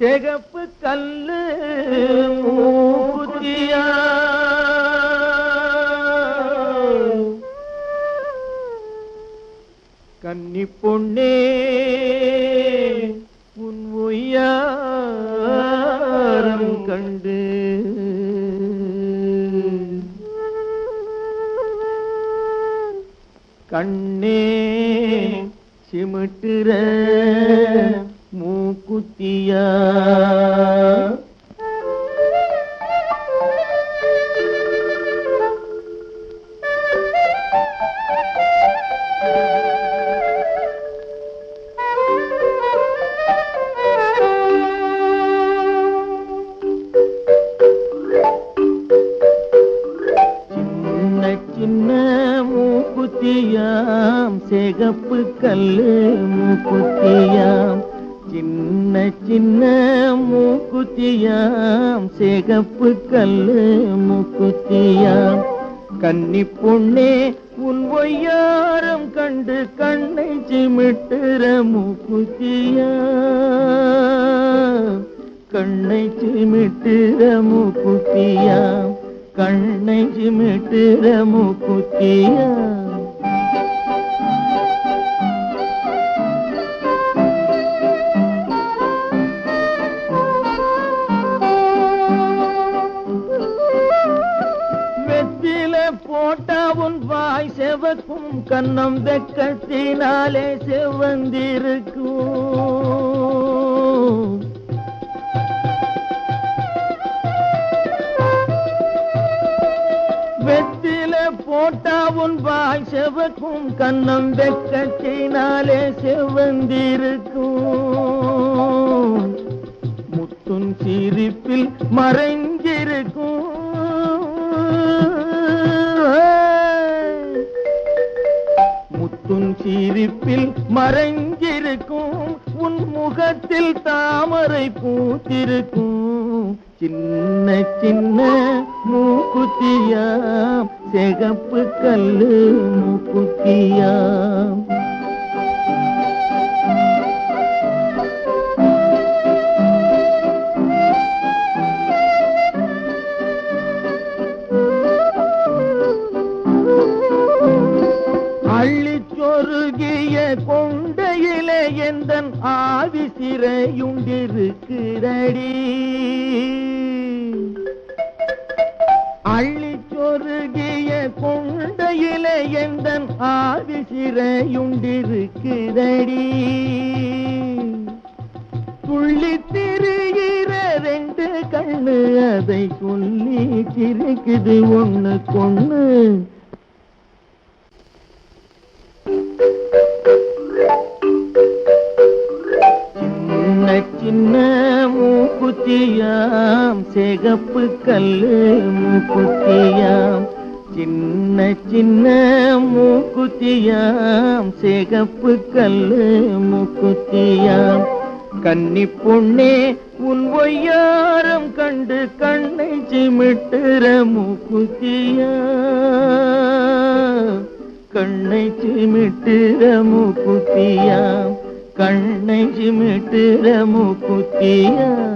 சிகப்பு கல்லு மூக்குத்தியா கன்னி பொண்ணே உன் ஒய்யாரம் கண்டு. கண்ணே சிமிட்டுற மூக்குத்தியா. சின்ன மூக்குத்தியாம் சிகப்பு கல்லு மூக்குத்தியாம். சின்ன சின்ன மூக்குத்தியாம் சிகப்பு கல்லு மூக்குத்தியாம். கன்னி பொண்ணே உன் ஒய்யாரம் கண்டு கண்ணை சிமிட்டுற மூக்குத்தியாம். கண்ணை சிமிட்டுற மூக்குத்தியாம். கண்ணை சிமிட்டுற மூக்குத்தியாம். போட்ட உன் வாய் செவக்கும் கண்ணம் வெக்கத்தினாலே செவந்திருக்கும். வெத்தில போட்ட உன் வாய் செவக்கும் கண்ணம் வெக்கத்தினாலே செவந்திருக்கும். சிரிப்பில் மறைஞ்சிருக்கும். உன் முகத்தில் தாமரை பூத்திருக்கும். சின்ன சின்ன மூக்குத்தியாம். செகப்பு கல்லு மூக்குத்தியாம். கொண்டையிலே எந்தன் ஆவி சிறையுண்டிருக்கிறடி? அள்ளி சொருகிய கொண்டையிலே எந்தன் ஆவி சிறையுண்டிருக்கிறடி? துள்ளி திரிகிற ரெண்டு கண்ணு அதை சொல்லி சிரிக்குது ஒண்ணு கொண்ணு சின்ன மூக்குத்தியாம்? சிகப்பு கல்லு மூக்குத்தியாம். சின்ன சின்ன மூக்குத்தியாம். சிகப்பு கல்லு மூக்குத்தியாம். கன்னி பொண்ணே உன் ஒய்யாரம் கண்டு கண்ணை சிமிட்டுற மூக்குத்தியா கண்ணை சிமிட்டுற மூக்குத்தியாம். கண்ணை சிமிட்டுற மூக்குத்தியா?